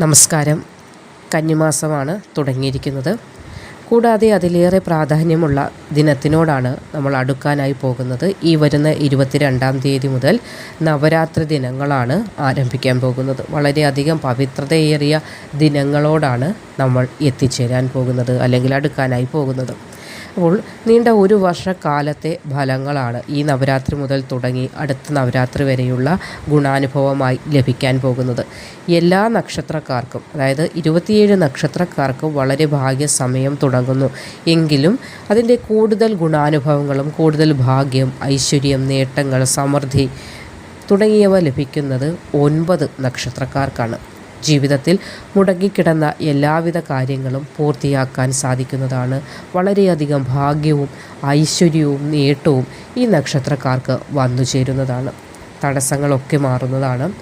നമസ്കാരം. കന്നിമാസമാണ് തുടങ്ങിയിരിക്കുന്നത്. കൂടാതെ അതിലേറെ പ്രാധാന്യമുള്ള ദിനത്തിനോടാണ് നമ്മൾ അടുക്കാനായി പോകുന്നത്. ഈ വരുന്ന ഇരുപത്തിരണ്ടാം തീയതി മുതൽ നവരാത്രി ദിനങ്ങളാണ് ആരംഭിക്കാൻ പോകുന്നത്. വളരെയധികം പവിത്രതയേറിയ ദിനങ്ങളോടാണ് നമ്മൾ എത്തിച്ചേരാൻ പോകുന്നത് അല്ലെങ്കിൽ അടുക്കാനായി പോകുന്നത്. അപ്പോൾ നീണ്ട ഒരു വർഷക്കാലത്തെ ഫലങ്ങളാണ് ഈ നവരാത്രി മുതൽ തുടങ്ങി അടുത്ത നവരാത്രി വരെയുള്ള ഗുണാനുഭവമായി ലഭിക്കാൻ പോകുന്നത്. എല്ലാ നക്ഷത്രക്കാർക്കും അതായത് ഇരുപത്തിയേഴ് നക്ഷത്രക്കാർക്കും വളരെ ഭാഗ്യ സമയം തുടങ്ങുന്നു. എങ്കിലും അതിന്റെ കൂടുതൽ ഗുണാനുഭവങ്ങളും കൂടുതൽ ഭാഗ്യം ഐശ്വര്യം നേട്ടങ്ങൾ സമൃദ്ധി തുടങ്ങിയവ ലഭിക്കുന്നത് ഒൻപത് നക്ഷത്രക്കാർക്കാണ്. ജീവിതത്തിൽ മുടങ്ങിക്കിടന്ന എല്ലാവിധ കാര്യങ്ങളും പൂർത്തിയാക്കാൻ സാധിക്കുന്നതാണ്. വളരെയധികം ഭാഗ്യവും ഐശ്വര്യവും നേട്ടവും ഈ നക്ഷത്രക്കാർക്ക് വന്നു ചേരുന്നതാണ്. തടസ്സങ്ങളൊക്കെ മാറുന്നതാണ്.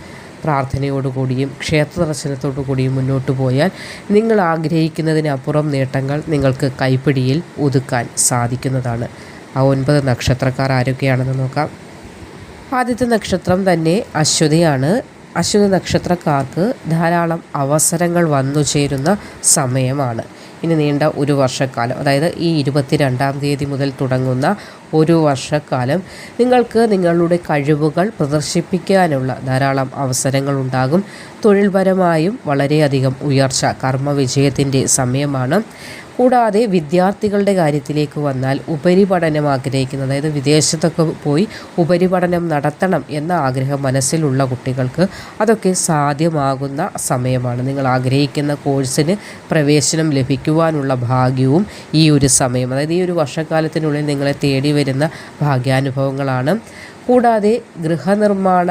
പ്രാർത്ഥനയോടുകൂടിയും ക്ഷേത്ര ദർശനത്തോടു കൂടിയും മുന്നോട്ട് പോയാൽ നിങ്ങൾ ആഗ്രഹിക്കുന്നതിനപ്പുറം നേട്ടങ്ങൾ നിങ്ങൾക്ക് കൈപ്പിടിയിൽ ഒതുക്കാൻ സാധിക്കുന്നതാണ്. ആ ഒൻപത് നക്ഷത്രക്കാർ ആരൊക്കെയാണെന്ന് നോക്കാം. ആദ്യത്തെ നക്ഷത്രം തന്നെ അശ്വതിയാണ്. അശ്വതി നക്ഷത്രക്കാർക്ക് ധാരാളം അവസരങ്ങൾ വന്നു ചേരുന്ന സമയമാണ്. ഇനി നീണ്ട ഒരു വർഷക്കാലം അതായത് ഈ ഇരുപത്തിരണ്ടാം തീയതി മുതൽ തുടങ്ങുന്ന ഒരു വർഷക്കാലം നിങ്ങൾക്ക് നിങ്ങളുടെ കഴിവുകൾ പ്രദർശിപ്പിക്കാനുള്ള ധാരാളം അവസരങ്ങൾ ഉണ്ടാകും. തൊഴിൽപരമായും വളരെയധികം ഉയർച്ച കർമ്മവിജയത്തിന്റെ സമയമാണ്. കൂടാതെ വിദ്യാർത്ഥികളുടെ കാര്യത്തിലേക്ക് വന്നാൽ ഉപരിപഠനം ആഗ്രഹിക്കുന്ന. അതായത് വിദേശത്തൊക്കെ പോയി ഉപരിപഠനം നടത്തണം എന്ന ആഗ്രഹം മനസ്സിലുള്ള കുട്ടികൾക്ക് അതൊക്കെ സാധ്യമാകുന്ന സമയമാണ്. നിങ്ങൾ ആഗ്രഹിക്കുന്ന കോഴ്സിന് പ്രവേശനം ലഭിക്കുവാനുള്ള ഭാഗ്യവും ഈ ഒരു സമയം അതായത് ഈ ഒരു വർഷക്കാലത്തിനുള്ളിൽ നിങ്ങളെ തേടി വരുന്ന ഭാഗ്യാനുഭവങ്ങളാണ്. കൂടാതെ ഗൃഹനിർമ്മാണ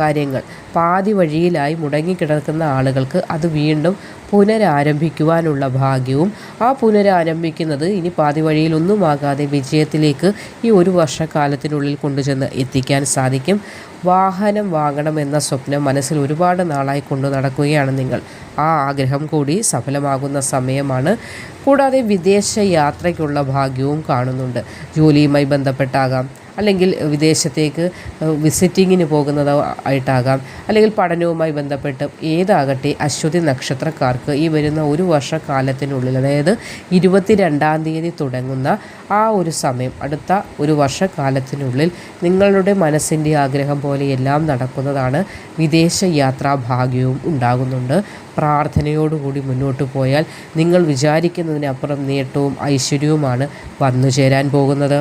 കാര്യങ്ങൾ. പാതി വഴിയിലായി മുടങ്ങിക്കിടക്കുന്ന ആളുകൾക്ക് അത് വീണ്ടും പുനരാരംഭിക്കുവാനുള്ള ഭാഗ്യവും ആ പുനരാരംഭിക്കുന്നത് ഇനി പാതി വഴിയിലൊന്നുമാകാതെ വിജയത്തിലേക്ക് ഈ ഒരു വർഷക്കാലത്തിനുള്ളിൽ കൊണ്ടുചെന്ന് എത്തിക്കാൻ സാധിക്കും. വാഹനം വാങ്ങണം എന്ന സ്വപ്നം മനസ്സിൽ ഒരുപാട് നാളായി കൊണ്ടു നടക്കുകയാണ് നിങ്ങൾ. ആ ആഗ്രഹം കൂടി സഫലമാകുന്ന സമയമാണ്. കൂടാതെ വിദേശ യാത്രയ്ക്കുള്ള ഭാഗ്യവും കാണുന്നുണ്ട്. ജോലിയുമായി ബന്ധപ്പെട്ടാകാം. അല്ലെങ്കിൽ വിദേശത്തേക്ക് വിസിറ്റിങ്ങിന് പോകുന്നത് ആയിട്ടാകാം. അല്ലെങ്കിൽ പഠനവുമായി ബന്ധപ്പെട്ട് ഏതാകട്ടെ അശ്വതി നക്ഷത്രക്കാർക്ക് ഈ വരുന്ന ഒരു വർഷക്കാലത്തിനുള്ളിൽ അതായത് ഇരുപത്തിരണ്ടാം തീയതി തുടങ്ങുന്ന ആ ഒരു സമയം അടുത്ത ഒരു വർഷക്കാലത്തിനുള്ളിൽ നിങ്ങളുടെ മനസ്സിന്റെ ആഗ്രഹം പോലെ എല്ലാം നടക്കുന്നതാണ് വിദേശ യാത്രാ ഭാഗ്യവും ഉണ്ടാകുന്നുണ്ട്. പ്രാർത്ഥനയോടുകൂടി മുന്നോട്ട് പോയാൽ നിങ്ങൾ വിചാരിക്കുന്നതിനപ്പുറം നേട്ടവും ഐശ്വര്യവുമാണ് വന്നു ചേരാൻ പോകുന്നത്.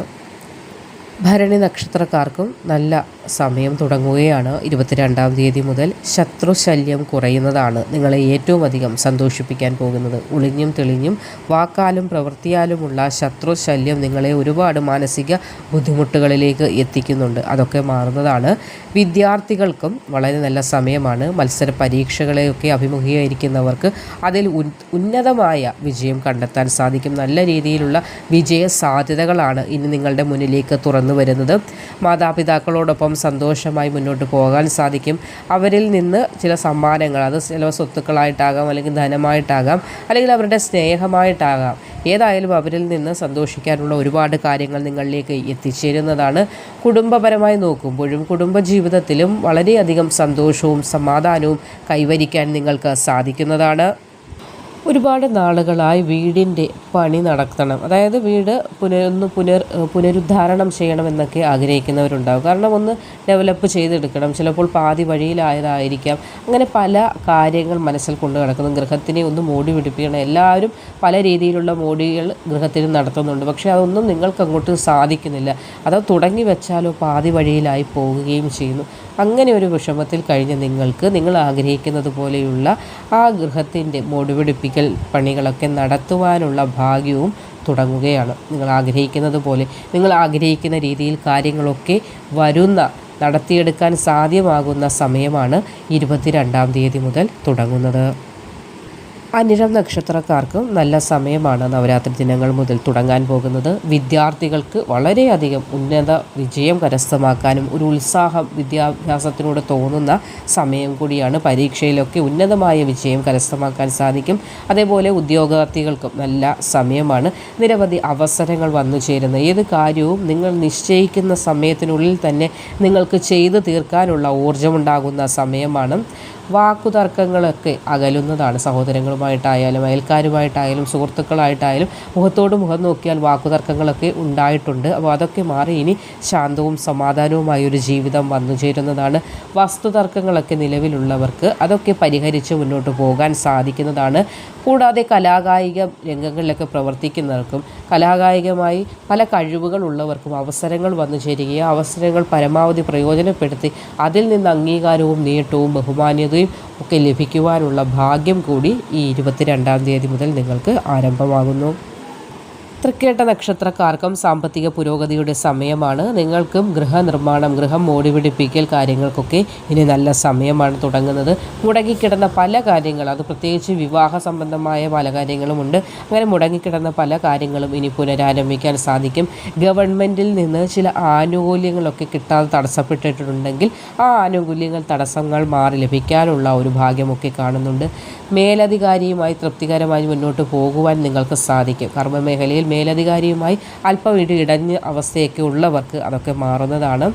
ഭരണി നക്ഷത്രക്കാർക്കും നല്ല സമയം തുടങ്ങുകയാണ്. ഇരുപത്തിരണ്ടാം തീയതി മുതൽ ശത്രുശല്യം കുറയുന്നതാണ്. നിങ്ങളെ ഏറ്റവും അധികം സന്തോഷിപ്പിക്കാൻ പോകുന്നത്. ഒളിഞ്ഞും തെളിഞ്ഞും വാക്കാലും പ്രവൃത്തിയാലുമുള്ള ശത്രുശല്യം നിങ്ങളെ ഒരുപാട് മാനസിക ബുദ്ധിമുട്ടുകളിലേക്ക് എത്തിക്കുന്നുണ്ട്. അതൊക്കെ മാറുന്നതാണ്. വിദ്യാർത്ഥികൾക്കും വളരെ നല്ല സമയമാണ്. മത്സര പരീക്ഷകളെയൊക്കെ അഭിമുഖീകരിക്കുന്നവർക്ക് അതിൽ ഉന്നതമായ വിജയം കണ്ടെത്താൻ സാധിക്കും. നല്ല രീതിയിലുള്ള വിജയ സാധ്യതകളാണ് ഇനി നിങ്ങളുടെ മുന്നിലേക്ക് തുറന്നു വരുന്നത്. മാതാപിതാക്കളോടൊപ്പം സന്തോഷമായി മുന്നോട്ട് പോകാൻ സാധിക്കും. അവരിൽ നിന്ന് ചില സമ്മാനങ്ങൾ അത് ചില സ്വത്തുക്കളായിട്ടാകാം അല്ലെങ്കിൽ ധനമായിട്ടാകാം അല്ലെങ്കിൽ അവരുടെ സ്നേഹമായിട്ടാകാം. ഏതായാലും അവരിൽ നിന്ന് സന്തോഷിക്കാനുള്ള ഒരുപാട് കാര്യങ്ങൾ നിങ്ങളിലേക്ക് എത്തിച്ചേരുന്നതാണ്. കുടുംബപരമായി നോക്കുമ്പോഴും കുടുംബ ജീവിതത്തിലും വളരെയധികം സന്തോഷവും സമാധാനവും കൈവരിക്കാൻ നിങ്ങൾക്ക് സാധിക്കുന്നതാണ്. ഒരുപാട് നാളുകളായി വീടിന്റെ പണി നടത്തണം. അതായത് വീട് പുനർ ഒന്ന് പുനർ പുനരുദ്ധാരണം ചെയ്യണമെന്നൊക്കെ ആഗ്രഹിക്കുന്നവരുണ്ടാകും കാരണം ഒന്ന് ഡെവലപ്പ് ചെയ്തെടുക്കണം. ചിലപ്പോൾ പാതി വഴിയിലായതായിരിക്കാം. അങ്ങനെ പല കാര്യങ്ങൾ മനസ്സിൽ കൊണ്ട് കിടക്കുന്നു ഗൃഹത്തിനെ ഒന്ന് മോടി പിടിപ്പിക്കണം. എല്ലാവരും പല രീതിയിലുള്ള മോടികൾ ഗൃഹത്തിന് നടത്തുന്നുണ്ട്. പക്ഷേ അതൊന്നും നിങ്ങൾക്ക് അങ്ങോട്ട് സാധിക്കുന്നില്ല. അത് തുടങ്ങി വെച്ചാലോ പാതി വഴിയിലായി പോവുകയും ചെയ്യുന്നു. അങ്ങനെ ഒരു വിഷമത്തിൽ കഴിഞ്ഞ നിങ്ങൾക്ക് നിങ്ങൾ ആഗ്രഹിക്കുന്നത് പോലെയുള്ള ആ ഗൃഹത്തിന്റെ മുടിപിടിപ്പിക്കൽ പണികളൊക്കെ നടത്തുവാനുള്ള ഭാഗ്യവും തുടങ്ങുകയാണ്. നിങ്ങൾ ആഗ്രഹിക്കുന്നത് പോലെ നിങ്ങൾ ആഗ്രഹിക്കുന്ന രീതിയിൽ കാര്യങ്ങളൊക്കെ വരുന്ന നടത്തിയെടുക്കാൻ സാധ്യമാകുന്ന സമയമാണ് ഇരുപത്തിരണ്ടാം തീയതി മുതൽ തുടങ്ങുന്നത്. അനിഴം നക്ഷത്രക്കാർക്കും നല്ല സമയമാണ് നവരാത്രി ദിനങ്ങൾ മുതൽ തുടങ്ങാൻ പോകുന്നത്. വിദ്യാർത്ഥികൾക്ക് വളരെയധികം ഉന്നത വിജയം കരസ്ഥമാക്കാനും ഒരു ഉത്സാഹം വിദ്യാഭ്യാസത്തിനോട് തോന്നുന്ന സമയം കൂടിയാണ് പരീക്ഷയിലൊക്കെ ഉന്നതമായ വിജയം കരസ്ഥമാക്കാൻ സാധിക്കും. അതേപോലെ ഉദ്യോഗാർത്ഥികൾക്കും നല്ല സമയമാണ്. നിരവധി അവസരങ്ങൾ വന്നു ചേരുന്ന ഏത് കാര്യവും നിങ്ങൾ നിശ്ചയിക്കുന്ന സമയത്തിനുള്ളിൽ തന്നെ നിങ്ങൾക്ക് ചെയ്തു തീർക്കാനുള്ള ഊർജമുണ്ടാകുന്ന സമയമാണ്. വാക്കുതർക്കങ്ങളൊക്കെ അകലുന്നതാണ്. സഹോദരങ്ങളുമായിട്ടായാലും അയൽക്കാരുമായിട്ടായാലും സുഹൃത്തുക്കളായിട്ടായാലും മുഖത്തോട് മുഖം നോക്കിയാൽ വാക്കുതർക്കങ്ങളൊക്കെ ഉണ്ടായിട്ടുണ്ട്. അപ്പോൾ അതൊക്കെ മാറി ഇനി ശാന്തവും സമാധാനവുമായ ഒരു ജീവിതം വന്നു ചേരുന്നതാണ് വസ്തുതർക്കങ്ങളൊക്കെ നിലവിലുള്ളവർക്ക്. അതൊക്കെ പരിഹരിച്ച് മുന്നോട്ട് പോകാൻ സാധിക്കുന്നതാണ്. കൂടാതെ കലാകായിക രംഗങ്ങളിലൊക്കെ പ്രവർത്തിക്കുന്നവർക്കും കലാകായികമായി പല കഴിവുകൾ ഉള്ളവർക്കും അവസരങ്ങൾ വന്നു ചേരുകയും അവസരങ്ങൾ പരമാവധി പ്രയോജനപ്പെടുത്തി അതിൽ നിന്ന് അംഗീകാരവും നേട്ടവും ബഹുമാന്യതയും ഒക്കെ ലഭിക്കുവാനുള്ള ഭാഗ്യം കൂടി ഈ ഇരുപത്തിരണ്ടാം തീയതി മുതൽ നിങ്ങൾക്ക് ആരംഭമാകുന്നു. തൃക്കേട്ട നക്ഷത്രക്കാർക്കും സാമ്പത്തിക പുരോഗതിയുടെ സമയമാണ്. നിങ്ങൾക്കും ഗൃഹനിർമ്മാണം ഗൃഹം ഓടിപിടിപ്പിക്കൽ കാര്യങ്ങൾക്കൊക്കെ ഇനി നല്ല സമയമാണ് തുടങ്ങുന്നത്. മുടങ്ങിക്കിടന്ന പല കാര്യങ്ങൾ അത് പ്രത്യേകിച്ച് വിവാഹ സംബന്ധമായ പല കാര്യങ്ങളുമുണ്ട്. അങ്ങനെ മുടങ്ങിക്കിടന്ന പല കാര്യങ്ങളും ഇനി പുനരാരംഭിക്കാൻ സാധിക്കും. ഗവൺമെന്റിൽ നിന്ന് ചില ആനുകൂല്യങ്ങളൊക്കെ കിട്ടാതെ തടസ്സപ്പെട്ടിട്ടുണ്ടെങ്കിൽ ആ ആനുകൂല്യങ്ങൾ തടസ്സങ്ങൾ മാറി ലഭിക്കാനുള്ള ഒരു ഭാഗ്യമൊക്കെ കാണുന്നുണ്ട്. മേലധികാരിയുമായി തൃപ്തികരമായി മുന്നോട്ട് പോകുവാൻ നിങ്ങൾക്ക് സാധിക്കും. കർമ്മമേഖലയിൽ മേലധികാരിയുമായി അല്പം ഇടി ഇടഞ്ഞ അവസ്ഥയൊക്കെ ഉള്ളവർക്ക് അതൊക്കെ മാറുന്നതാണ്.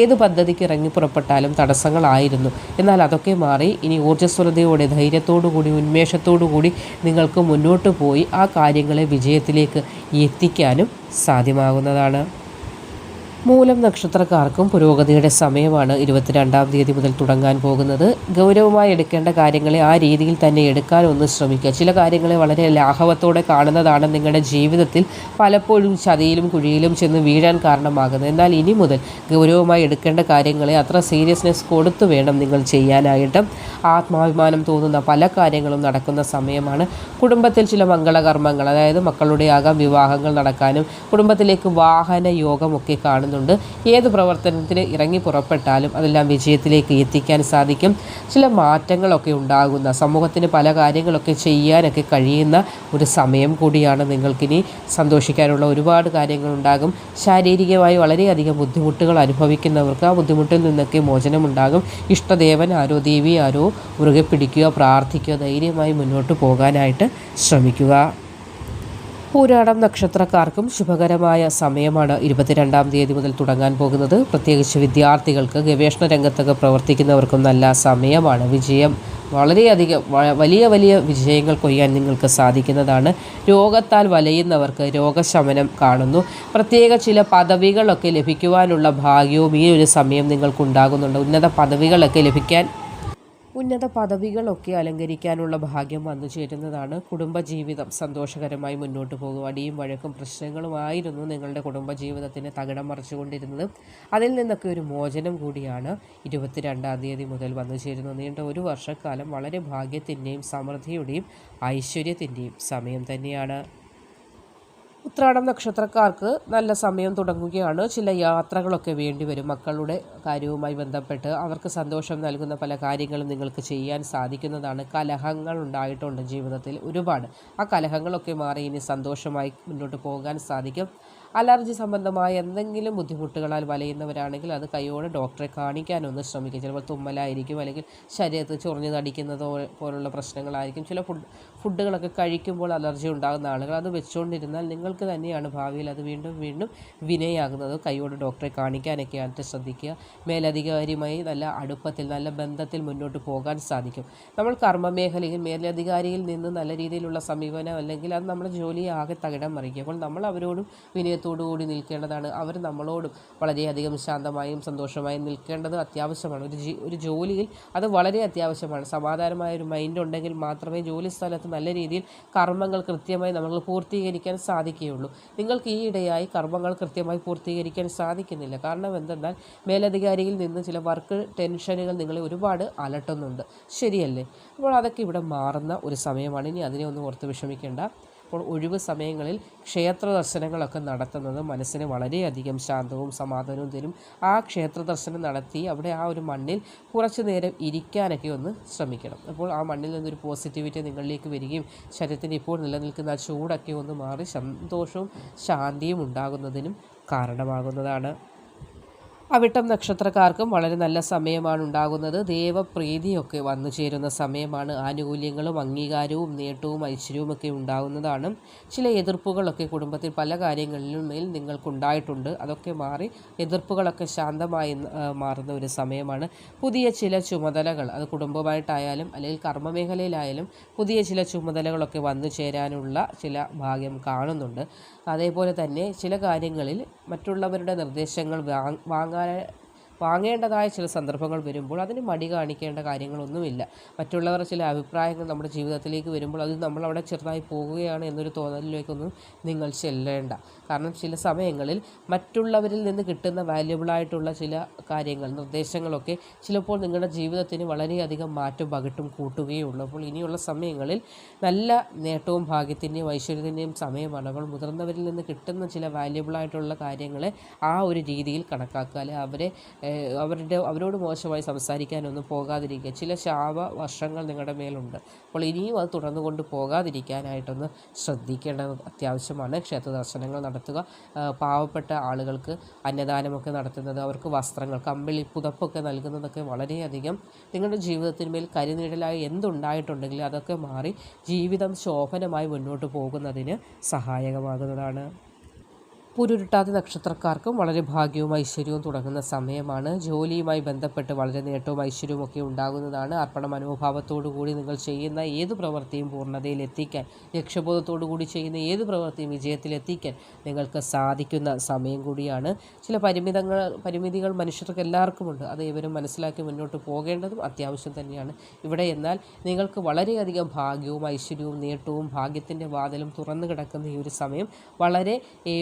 ഏത് പദ്ധതിക്ക് ഇറങ്ങി പുറപ്പെട്ടാലും തടസ്സങ്ങളായിരുന്നു. എന്നാൽ അതൊക്കെ മാറി ഇനി ഊർജസ്വലതയോടെ ധൈര്യത്തോടു കൂടി ഉന്മേഷത്തോടു കൂടി നിങ്ങൾക്ക് മുന്നോട്ട് പോയി ആ കാര്യങ്ങളെ വിജയത്തിലേക്ക് എത്തിക്കാനും സാധ്യമാകുന്നതാണ്. മൂലം നക്ഷത്രക്കാർക്കും പുരോഗതിയുടെ സമയമാണ് ഇരുപത്തിരണ്ടാം തീയതി മുതൽ തുടങ്ങാൻ പോകുന്നത്. ഗൗരവമായി എടുക്കേണ്ട കാര്യങ്ങളെ ആ രീതിയിൽ തന്നെ എടുക്കാൻ ഒന്ന് ശ്രമിക്കുക. ചില കാര്യങ്ങളെ വളരെ ലാഘവത്തോടെ കാണുന്നതാണ് നിങ്ങളുടെ ജീവിതത്തിൽ പലപ്പോഴും ചതിയിലും കുഴിയിലും ചെന്ന് വീഴാൻ കാരണമാകുന്നത്. എന്നാൽ ഇനി മുതൽ ഗൗരവമായി എടുക്കേണ്ട കാര്യങ്ങളെ അത്ര സീരിയസ്നെസ് കൊടുത്തു വേണം നിങ്ങൾ ചെയ്യാനായിട്ട്. ആത്മാഭിമാനം തോന്നുന്ന പല കാര്യങ്ങളും നടക്കുന്ന സമയമാണ്. കുടുംബത്തിൽ ചില മംഗളകർമ്മങ്ങൾ അതായത് മക്കളുടെ ആകാം വിവാഹങ്ങൾ നടക്കാനും കുടുംബത്തിലേക്ക് വാഹന യോഗമൊക്കെ കാണുന്നുണ്ട്. ഏത് പ്രവർത്തനത്തിന് ഇറങ്ങി പുറപ്പെട്ടാലും അതെല്ലാം വിജയത്തിലേക്ക് എത്തിക്കാൻ സാധിക്കും. ചില മാറ്റങ്ങളൊക്കെ ഉണ്ടാകുന്ന സമൂഹത്തിന് പല കാര്യങ്ങളൊക്കെ ചെയ്യാനൊക്കെ കഴിയുന്ന ഒരു സമയം കൂടിയാണ് നിങ്ങൾക്കിനി സന്തോഷിക്കാനുള്ള ഒരുപാട് കാര്യങ്ങളുണ്ടാകും. ശാരീരികമായി വളരെയധികം ബുദ്ധിമുട്ടുകൾ അനുഭവിക്കുന്നവർക്ക് ആ ബുദ്ധിമുട്ടിൽ നിന്നൊക്കെ മോചനമുണ്ടാകും. ഇഷ്ടദേവൻ ആരോ ദേവി ആരോ മുറുകെ പിടിക്കുക പ്രാർത്ഥിക്കുക ധൈര്യമായി മുന്നോട്ട് പോകാനായിട്ട് ശ്രമിക്കുക. പൂരാടം നക്ഷത്രക്കാർക്കും ശുഭകരമായ സമയമാണ് ഇരുപത്തിരണ്ടാം തീയതി മുതൽ തുടങ്ങാൻ പോകുന്നത്. പ്രത്യേകിച്ച് വിദ്യാർത്ഥികൾക്ക് ഗവേഷണ രംഗത്തൊക്കെ പ്രവർത്തിക്കുന്നവർക്കും നല്ല സമയമാണ് വിജയം. വളരെയധികം വലിയ വലിയ വിജയങ്ങൾ കൊയ്യാൻ നിങ്ങൾക്ക് സാധിക്കുന്നതാണ്. രോഗത്താൽ വലയുന്നവർക്ക് രോഗശമനം കാണുന്നു. പ്രത്യേക ചില പദവികളൊക്കെ ലഭിക്കുവാനുള്ള ഭാഗ്യവും ഈ ഒരു സമയം നിങ്ങൾക്കുണ്ടാകുന്നുണ്ട്. ഉന്നത പദവികളൊക്കെ ലഭിക്കാൻ ഉന്നത പദവികളൊക്കെ അലങ്കരിക്കാനുള്ള ഭാഗ്യം വന്നു ചേരുന്നതാണ് കുടുംബജീവിതം. സന്തോഷകരമായി മുന്നോട്ട് പോകും. അടിയും വഴക്കും പ്രശ്നങ്ങളുമായിരുന്നു നിങ്ങളുടെ കുടുംബജീവിതത്തിന് തകിടം മറിച്ചുകൊണ്ടിരുന്നത്. അതിൽ നിന്നൊക്കെ ഒരു മോചനം കൂടിയാണ് ഇരുപത്തിരണ്ടാം തീയതി മുതൽ വന്നു ചേരുന്നത്. നീണ്ട ഒരു വർഷക്കാലം വളരെ ഭാഗ്യത്തിന്റെയും സമൃദ്ധിയുടെയും ഐശ്വര്യത്തിന്റെയും സമയം തന്നെയാണ്. ഉത്രാടം നക്ഷത്രക്കാർക്ക് നല്ല സമയം തുടങ്ങുകയാണ്. ചില യാത്രകളൊക്കെ വേണ്ടി വരും. മക്കളുടെ കാര്യവുമായി ബന്ധപ്പെട്ട് അവർക്ക് സന്തോഷം നൽകുന്ന പല കാര്യങ്ങളും നിങ്ങൾക്ക് ചെയ്യാൻ സാധിക്കുന്നതാണ്. കലഹങ്ങൾ ഉണ്ടായിട്ടുണ്ട് ജീവിതത്തിൽ ഒരുപാട്. ആ കലഹങ്ങളൊക്കെ മാറി ഇനി സന്തോഷമായി മുന്നോട്ട് പോകാൻ സാധിക്കും. അലർജി സംബന്ധമായ എന്തെങ്കിലും ബുദ്ധിമുട്ടുകളാൽ വലയുന്നവരാണെങ്കിൽ അത് കൈയോടെ ഡോക്ടറെ കാണിക്കാനൊന്ന് ശ്രമിക്കുക. ചിലപ്പോൾ തുമ്മലായിരിക്കും അല്ലെങ്കിൽ ശരീരത്തിൽ ചൊറിഞ്ഞ് നടിക്കുന്നതോ പോലുള്ള പ്രശ്നങ്ങളായിരിക്കും. ചില ഫുഡ് ഫുഡുകളൊക്കെ കഴിക്കുമ്പോൾ അലർജി ഉണ്ടാകുന്ന ആളുകൾ അത് വെച്ചുകൊണ്ടിരുന്നാൽ നിങ്ങൾക്ക് തന്നെയാണ് ഭാവിയിൽ അത് വീണ്ടും വീണ്ടും വിനയാകുന്നത്. കൈയോട് ഡോക്ടറെ കാണിക്കാനൊക്കെ ആയിട്ട് ശ്രദ്ധിക്കുക. മേലധികാരിയുമായി നല്ല അടുപ്പത്തിൽ നല്ല ബന്ധത്തിൽ മുന്നോട്ട് പോകാൻ സാധിക്കും. നമ്മൾ കർമ്മമേഖലയിൽ മേലധികാരിയിൽ നിന്ന് നല്ല രീതിയിലുള്ള സമീപനം അല്ലെങ്കിൽ അത് നമ്മുടെ ജോലിയെ ആകെ തകിടം മറിക്കും. അപ്പോൾ നമ്മൾ അവരോടും വിനയത്തോടു കൂടി നിൽക്കേണ്ടതാണ്. അവർ നമ്മളോടും വളരെയധികം ശാന്തമായും സന്തോഷമായും നിൽക്കേണ്ടത് അത്യാവശ്യമാണ്. ഒരു ഒരു ജോലിയിൽ അത് വളരെ അത്യാവശ്യമാണ്. സമാധാനമായ ഒരു മൈൻഡ് ഉണ്ടെങ്കിൽ മാത്രമേ ജോലി സ്ഥലത്ത് നല്ല രീതിയിൽ കർമ്മങ്ങൾ കൃത്യമായി നമ്മൾ പൂർത്തീകരിക്കാൻ സാധിക്കുകയുള്ളൂ. നിങ്ങൾക്ക് ഈ ഇടയായി കർമ്മങ്ങൾ കൃത്യമായി പൂർത്തീകരിക്കാൻ സാധിക്കുന്നില്ല. കാരണം എന്തെന്നാൽ മേലധികാരിയിൽ നിന്ന് ചില വർക്ക് ടെൻഷനുകൾ നിങ്ങളെ ഒരുപാട് അലട്ടുന്നുണ്ട്. ശരിയല്ലേ? അപ്പോൾ അതൊക്കെ ഇവിടെ മാറുന്ന ഒരു സമയമാണ്. ഇനി അതിനെ ഒന്നും ഓർത്ത് വിഷമിക്കേണ്ട അപ്പോൾ ഒഴിവ് സമയങ്ങളിൽ ക്ഷേത്ര ദർശനങ്ങളൊക്കെ നടത്തുന്നത് മനസ്സിന് വളരെയധികം ശാന്തവും സമാധാനവും തരും. ആ ക്ഷേത്ര ദർശനം നടത്തി അവിടെ ആ ഒരു മണ്ണിൽ കുറച്ച് നേരം ഇരിക്കാനൊക്കെ ഒന്ന് ശ്രമിക്കണം. അപ്പോൾ ആ മണ്ണിൽ നിന്നൊരു പോസിറ്റിവിറ്റി നിങ്ങളിലേക്ക് വരികയും ശരീരത്തിന് ഇപ്പോൾ നിലനിൽക്കുന്ന ആ ചൂടൊക്കെ ഒന്ന് മാറി സന്തോഷവും ശാന്തിയും ഉണ്ടാകുന്നതിനും കാരണമാകുന്നതാണ്. അവിട്ടം നക്ഷത്രക്കാർക്കും വളരെ നല്ല സമയമാണ് ഉണ്ടാകുന്നത്. ദേവപ്രീതിയൊക്കെ വന്നു ചേരുന്ന സമയമാണ്. ആനുകൂല്യങ്ങളും അംഗീകാരവും നേട്ടവും ഐശ്വര്യവും ഒക്കെ ഉണ്ടാകുന്നതാണ്. ചില എതിർപ്പുകളൊക്കെ കുടുംബത്തിൽ പല കാര്യങ്ങളിലും മേൽ നിങ്ങൾക്കുണ്ടായിട്ടുണ്ട്. അതൊക്കെ മാറി എതിർപ്പുകളൊക്കെ ശാന്തമായി മാറുന്ന ഒരു സമയമാണ്. പുതിയ ചില ചുമതലകൾ അത് കുടുംബമായിട്ടായാലും അല്ലെങ്കിൽ കർമ്മമേഖലയിലായാലും പുതിയ ചില ചുമതലകളൊക്കെ വന്നു ചേരാനുള്ള ചില ഭാഗ്യം കാണുന്നുണ്ട്. അതേപോലെ തന്നെ ചില കാര്യങ്ങളിൽ മറ്റുള്ളവരുടെ നിർദ്ദേശങ്ങൾ വാങ് വാങ്ങാൻ വാങ്ങേണ്ടതായ ചില സന്ദർഭങ്ങൾ വരുമ്പോൾ അതിന് മടി കാണിക്കേണ്ട കാര്യങ്ങളൊന്നുമില്ല. മറ്റുള്ളവർ ചില അഭിപ്രായങ്ങൾ നമ്മുടെ ജീവിതത്തിലേക്ക് വരുമ്പോൾ അത് നമ്മളവിടെ ചെറുതായി പോകുകയാണ് എന്നൊരു തോന്നലിലേക്കൊന്നും നിങ്ങൾ ചെല്ലേണ്ട. കാരണം ചില സമയങ്ങളിൽ മറ്റുള്ളവരിൽ നിന്ന് കിട്ടുന്ന വാല്യബിളായിട്ടുള്ള ചില കാര്യങ്ങൾ നിർദ്ദേശങ്ങളൊക്കെ ചിലപ്പോൾ നിങ്ങളുടെ ജീവിതത്തിന് വളരെയധികം മാറ്റം പകിട്ടും കൂട്ടുകയുള്ളൂ അപ്പോൾ ഇനിയുള്ള സമയങ്ങളിൽ നല്ല നേട്ടവും ഭാഗ്യത്തിന്റെയും ഐശ്വര്യത്തിന്റെയും സമയമാണ്. അപ്പോൾ മുതിർന്നവരിൽ നിന്ന് കിട്ടുന്ന ചില വാല്യബിളായിട്ടുള്ള കാര്യങ്ങളെ ആ ഒരു രീതിയിൽ കണക്കാക്കുക. അല്ലെ അവരെ അവരുടെ അവരോട് മോശമായി സംസാരിക്കാനൊന്നും പോകാതിരിക്കുക. ചില ശാപ വർഷങ്ങൾ നിങ്ങളുടെ മേലുണ്ട്. അപ്പോൾ ഇനിയും അത് തുടർന്നുകൊണ്ട് പോകാതിരിക്കാനായിട്ടൊന്ന് ശ്രദ്ധിക്കേണ്ടത് അത്യാവശ്യമാണ്. ക്ഷേത്ര ദർശനങ്ങൾ നടത്തുക. പാവപ്പെട്ട ആളുകൾക്ക് അന്നദാനമൊക്കെ നടത്തുന്നത് അവർക്ക് വസ്ത്രങ്ങൾ കമ്പിളി പുതപ്പൊക്കെ നൽകുന്നതൊക്കെ വളരെയധികം നിങ്ങളുടെ ജീവിതത്തിന്മേൽ കരുനീടലായി എന്തുണ്ടായിട്ടുണ്ടെങ്കിലും അതൊക്കെ മാറി ജീവിതം ശോഭനമായി മുന്നോട്ട് പോകുന്നതിന് സഹായകമാകുന്നതാണ്. പുരുരുട്ടാതി നക്ഷത്രക്കാർക്കും വളരെ ഭാഗ്യവും ഐശ്വര്യവും തുടങ്ങുന്ന സമയമാണ്. ജോലിയുമായി ബന്ധപ്പെട്ട് വളരെ നേട്ടവും ഐശ്വര്യവും ഒക്കെ ഉണ്ടാകുന്നതാണ്. അർപ്പണ മനോഭാവത്തോടു കൂടി നിങ്ങൾ ചെയ്യുന്ന ഏത് പ്രവൃത്തിയും പൂർണതയിൽ എത്തിക്കാൻ ലക്ഷ്യബോധത്തോടു കൂടി ചെയ്യുന്ന ഏത് പ്രവൃത്തിയും വിജയത്തിലെത്തിക്കാൻ നിങ്ങൾക്ക് സാധിക്കുന്ന സമയം കൂടിയാണ്. ചില പരിമിതങ്ങൾ പരിമിതികൾ മനുഷ്യർക്ക് എല്ലാവർക്കുമുണ്ട് അത് ഇവരും മനസ്സിലാക്കി മുന്നോട്ട് പോകേണ്ടതും അത്യാവശ്യം തന്നെയാണ്. ഇവിടെ എന്നാൽ നിങ്ങൾക്ക് വളരെയധികം ഭാഗ്യവും ഐശ്വര്യവും നേട്ടവും ഭാഗ്യത്തിന്റെ വാതിലും തുറന്നു കിടക്കുന്ന ഈ ഒരു സമയം വളരെ ഏ,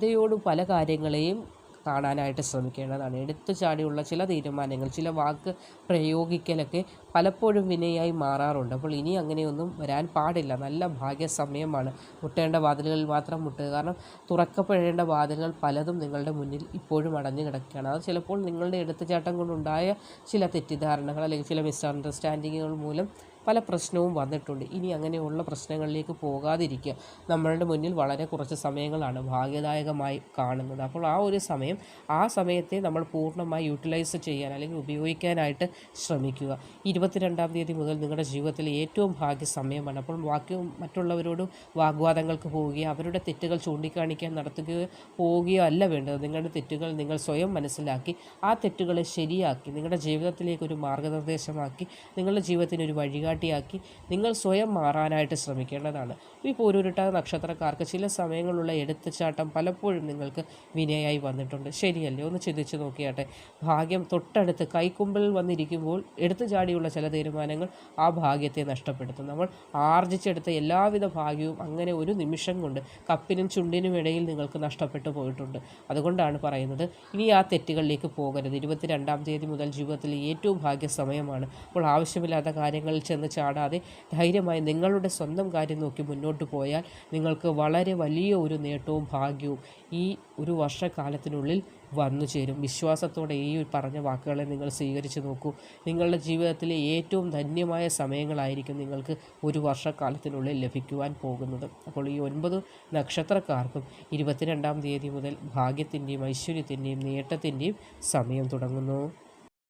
ശ്രദ്ധയോടും പല കാര്യങ്ങളെയും കാണാനായിട്ട് ശ്രമിക്കേണ്ടതാണ്. എടുത്തു ചാടിയുള്ള ചില തീരുമാനങ്ങൾ ചില വാക്ക് പ്രയോഗിക്കലൊക്കെ പലപ്പോഴും വിനയായി മാറാറുണ്ട്. അപ്പോൾ ഇനി അങ്ങനെയൊന്നും വരാൻ പാടില്ല. നല്ല ഭാഗ്യസമയമാണ്. മുട്ടേണ്ട വാതിലുകളിൽ മാത്രം മുട്ടുക. കാരണം തുറക്കപ്പെടേണ്ട വാതിലുകൾ പലതും നിങ്ങളുടെ മുന്നിൽ ഇപ്പോഴും അടഞ്ഞു കിടക്കുകയാണ്. അത് ചിലപ്പോൾ നിങ്ങളുടെ എടുത്തുചാട്ടം കൊണ്ടുണ്ടായ ചില തെറ്റിദ്ധാരണകൾ അല്ലെങ്കിൽ ചില മിസ്അണ്ടർസ്റ്റാൻഡിങ്ങുകൾ മൂലം പല പ്രശ്നവും വന്നിട്ടുണ്ട്. ഇനി അങ്ങനെയുള്ള പ്രശ്നങ്ങളിലേക്ക് പോകാതിരിക്കുക. നമ്മളുടെ മുന്നിൽ വളരെ കുറച്ച് സമയങ്ങളാണ് ഭാഗ്യദായകമായി കാണുന്നത്. അപ്പോൾ ആ ഒരു സമയം ആ സമയത്തെ നമ്മൾ പൂർണമായി യൂട്ടിലൈസ് ചെയ്യാൻ അല്ലെങ്കിൽ ഉപയോഗിക്കാനായിട്ട് ശ്രമിക്കുക. ഇരുപത്തിരണ്ടാം തീയതി മുതൽ നിങ്ങളുടെ ജീവിതത്തിലെ ഏറ്റവും ഭാഗ്യ സമയമാണ് അപ്പോൾ ബാക്കി മറ്റുള്ളവരോട് വാഗ്വാദങ്ങൾക്ക് പോവുകയോ അവരുടെ തെറ്റുകൾ ചൂണ്ടിക്കാണിക്കാൻ നടത്തുകയോ പോവുകയോ അല്ല വേണ്ടത്. നിങ്ങളുടെ തെറ്റുകൾ നിങ്ങൾ സ്വയം മനസ്സിലാക്കി ആ തെറ്റുകളെ ശരിയാക്കി നിങ്ങളുടെ ജീവിതത്തിലേക്ക് ഒരു മാർഗനിർദ്ദേശമാക്കി നിങ്ങളുടെ ജീവിതത്തിന് ഒരു വഴികാട്ടിയാക്കി നിങ്ങൾ സ്വയം മാറാനായിട്ട് ശ്രമിക്കേണ്ടതാണ്. ഈ പോരൂരിട്ട നക്ഷത്രക്കാർക്ക് ചില സമയങ്ങളുള്ള എടുത്തുചാട്ടം പലപ്പോഴും നിങ്ങൾക്ക് വിനയായി വന്നിട്ടുണ്ട്. ശരിയല്ലേ? ഒന്ന് ചിന്തിച്ച് നോക്കിയാട്ടെ. ഭാഗ്യം തൊട്ടടുത്ത് കൈക്കുമ്പിൽ വന്നിരിക്കുമ്പോൾ എടുത്തു ചാടിയുള്ള ചില തീരുമാനങ്ങൾ ആ ഭാഗ്യത്തെ നഷ്ടപ്പെടുത്തും. നമ്മൾ ആർജിച്ചെടുത്ത എല്ലാവിധ ഭാഗ്യവും അങ്ങനെ ഒരു നിമിഷം കൊണ്ട് കപ്പിനും ചുണ്ടിനും ഇടയിൽ നിങ്ങൾക്ക് നഷ്ടപ്പെട്ടു പോയിട്ടുണ്ട്. അതുകൊണ്ടാണ് പറയുന്നത് ഇനി ആ തെറ്റുകളിലേക്ക് പോകരുത്. ഇരുപത്തിരണ്ടാം തീയതി മുതൽ ജീവിതത്തിൽ ഏറ്റവും ഭാഗ്യ സമയമാണ് അപ്പോൾ ആവശ്യമില്ലാത്ത കാര്യങ്ങളിൽ ചെന്ന് ചാടാതെ ധൈര്യമായി നിങ്ങളുടെ സ്വന്തം കാര്യം നോക്കി മുന്നോട്ട് പോയാൽ നിങ്ങൾക്ക് വളരെ വലിയ ഒരു നേട്ടവും ഭാഗ്യവും ഈ ഒരു വർഷക്കാലത്തിനുള്ളിൽ വന്നു ചേരും. വിശ്വാസത്തോടെ ഈ പറഞ്ഞ വാക്കുകളെ നിങ്ങൾ സ്വീകരിച്ച് നോക്കൂ. നിങ്ങളുടെ ജീവിതത്തിലെ ഏറ്റവും ധന്യമായ സമയങ്ങളായിരിക്കും നിങ്ങൾക്ക് ഒരു വർഷക്കാലത്തിനുള്ളിൽ ലഭിക്കുവാൻ പോകുന്നത്. അപ്പോൾ ഈ ഒൻപത് നക്ഷത്രക്കാർക്കും ഇരുപത്തിരണ്ടാം തീയതി മുതൽ ഭാഗ്യത്തിന്റെയും ഐശ്വര്യത്തിന്റെയും നേട്ടത്തിന്റെയും സമയം തുടങ്ങുന്നു.